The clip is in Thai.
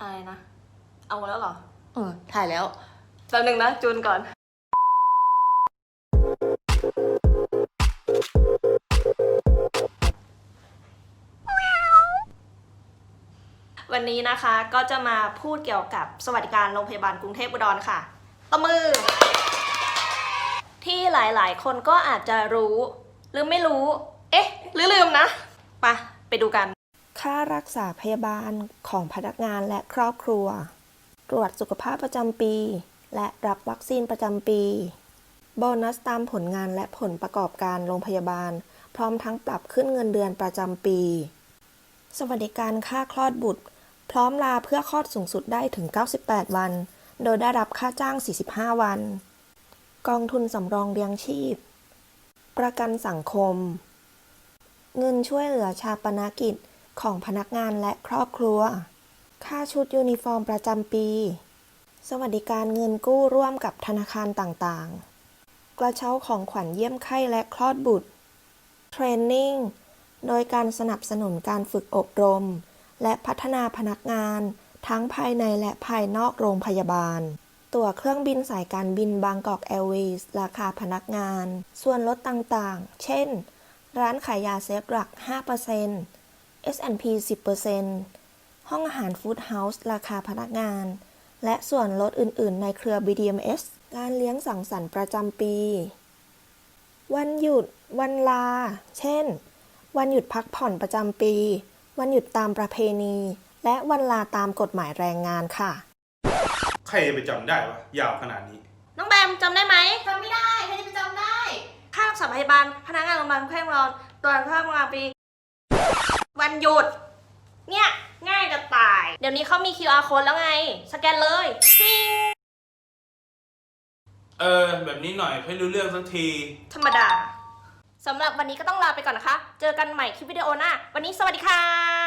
อะไรนะ เอาแล้วเหรอ เออถ่ายแล้ว แป๊บนึงนะ จูนก่อน วันนี้นะคะก็จะมาพูดเกี่ยวกับสวัสดิการโรงพยาบาลกรุงเทพอุดรค่ะตบมือ ที่หลายๆ คนก็อาจจะรู้ หรือไม่รู้ เอ๊ะ หรือลืมนะ ไปะไปดูกัน ค่ารักษาพยาบาลของพนักงานและครอบครัว ตรวจสุขภาพประจำปี และรับวัคซีนประจำปี โบนัสตามผลงานและผลประกอบการโรงพยาบาล พร้อมทั้งปรับขึ้นเงินเดือนประจำปี สวัสดิการค่าคลอดบุตร พร้อมลาเพื่อคลอดสูงสุดได้ถึง 98 วัน โดยได้รับค่าจ้าง 45 วัน กองทุนสำรองเลี้ยงชีพ ประกันสังคม เงินช่วยเหลือชาปนกิจ ของพนักงานและครอบครัว ค่าชุดยูนิฟอร์มประจำปี สวัสดิการเงินกู้ร่วมกับธนาคารต่างๆ กระเช้าของขวัญเยี่ยมไข้และคลอดบุตร เทรนนิ่ง โดยการสนับสนุนการฝึกอบรม และพัฒนาพนักงาน ทั้งภายในและภายนอกโรงพยาบาลตั๋วเครื่องบินสายการบินบางกอกแอร์เวย์สราคาพนักงาน ส่วนลดต่างๆ เช่น ร้านขายยาเซฟหลัก 5% S&P 10%ห้องอาหารฟู้ดเฮาส์ราคาพนักงาน และส่วนลดอื่น ๆ ในเครือ BDMS การเลี้ยงสังสรรค์ประจำปี วันหยุด วันลา เช่น วันหยุดพักผ่อนประจำปี วันหยุดตามประเพณี และวันลาตามกฎหมายแรงงานค่ะ ใครจะไปจำได้วะ ยาวขนาดนี้ น้องแบมจำได้ไหมจำไม่ได้ใครจะไปจำได้ค่ารักษาพยาบาลพนักงานโรงพยาบาลแพทย์รอนตรวจภาพงานปี วันหยุด เนี่ย ง่ายจะตาย เดี๋ยวนี้เขามี QR code แล้วไง สแกนเลยปิ้งเออ แบบนี้หน่อยให้รู้เรื่องสักที ธรรมดาสำหรับวันนี้ก็ต้องลาไปก่อนนะคะ เจอกันใหม่คลิปวิดีโอหน้า วันนี้สวัสดีค่ะ